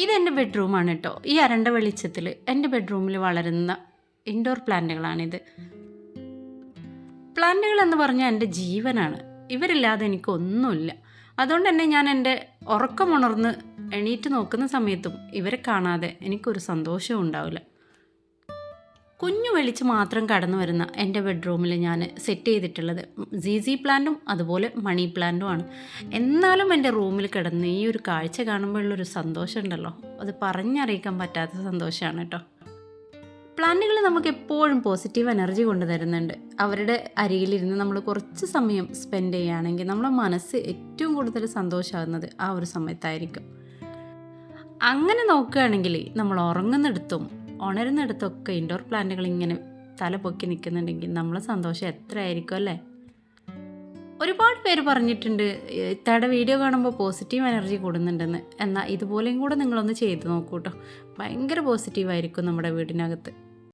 ഇതെന്റെ ബെഡ്റൂമാണ് കേട്ടോ ഈ അരണ്ട വെളിച്ചത്തിൽ എന്റെ ബെഡ്റൂമിൽ വളരുന്ന ഇൻഡോർ പ്ലാന്റുകളാണിത് പ്ലാന്റുകൾ എന്ന് പറഞ്ഞാൽ എന്റെ ജീവനാണ്. ഇവരില്ലാതെ എനിക്കൊന്നുമില്ല. അതുകൊണ്ട് തന്നെ ഞാൻ എന്റെ ഉറക്കമുണർന്ന് എണീറ്റ് നോക്കുന്ന സമയത്തും ഇവരെ കാണാതെ എനിക്കൊരു സന്തോഷവും ഉണ്ടാവില്ല. കുഞ്ഞു വെളിച്ച് മാത്രം കടന്നു വരുന്ന എന്റെ ബെഡ്റൂമിൽ ഞാൻ സെറ്റ് ചെയ്തിട്ടുള്ളത് സീസി പ്ലാന്റും അതുപോലെ മണി പ്ലാന്റുമാണ് എന്നാലും എന്റെ റൂമിൽ കിടന്ന് ഈ ഒരു കാഴ്ച കാണുമ്പോഴുള്ളൊരു സന്തോഷം ഉണ്ടല്ലോ അത് പറഞ്ഞറിയിക്കാൻ പറ്റാത്ത സന്തോഷമാണ് കേട്ടോ. പ്ലാന്റുകൾ നമുക്ക് എപ്പോഴും പോസിറ്റീവ് എനർജി കൊണ്ടുതരുന്നുണ്ട് അവരുടെ അരികിലിരുന്ന് നമ്മൾ കുറച്ച് സമയം സ്പെൻഡ് ചെയ്യുകയാണെങ്കിൽ നമ്മുടെ മനസ്സ് ഏറ്റവും കൂടുതൽ സന്തോഷമാകുന്നത് ആ ഒരു സമയത്തായിരിക്കും. അങ്ങനെ നോക്കുകയാണെങ്കിൽ നമ്മൾ ഉറങ്ങുന്നിടത്തും ഉണരുന്നിടത്തൊക്കെ ഇൻഡോർ പ്ലാന്റുകൾ ഇങ്ങനെ തല പൊക്കി നിൽക്കുന്നുണ്ടെങ്കിൽ നമ്മളെ സന്തോഷം എത്രയായിരിക്കും അല്ലേ? ഒരുപാട് പേര് പറഞ്ഞിട്ടുണ്ട് ഇത്തയുടെ വീഡിയോ കാണുമ്പോൾ പോസിറ്റീവ് എനർജി കൂടുന്നുണ്ടെന്ന്. എന്നാൽ ഇതുപോലെയും കൂടെ നിങ്ങളൊന്ന് ചെയ്ത് നോക്കൂ കേട്ടോ ഭയങ്കര പോസിറ്റീവായിരിക്കും നമ്മുടെ വീടിനകത്ത്.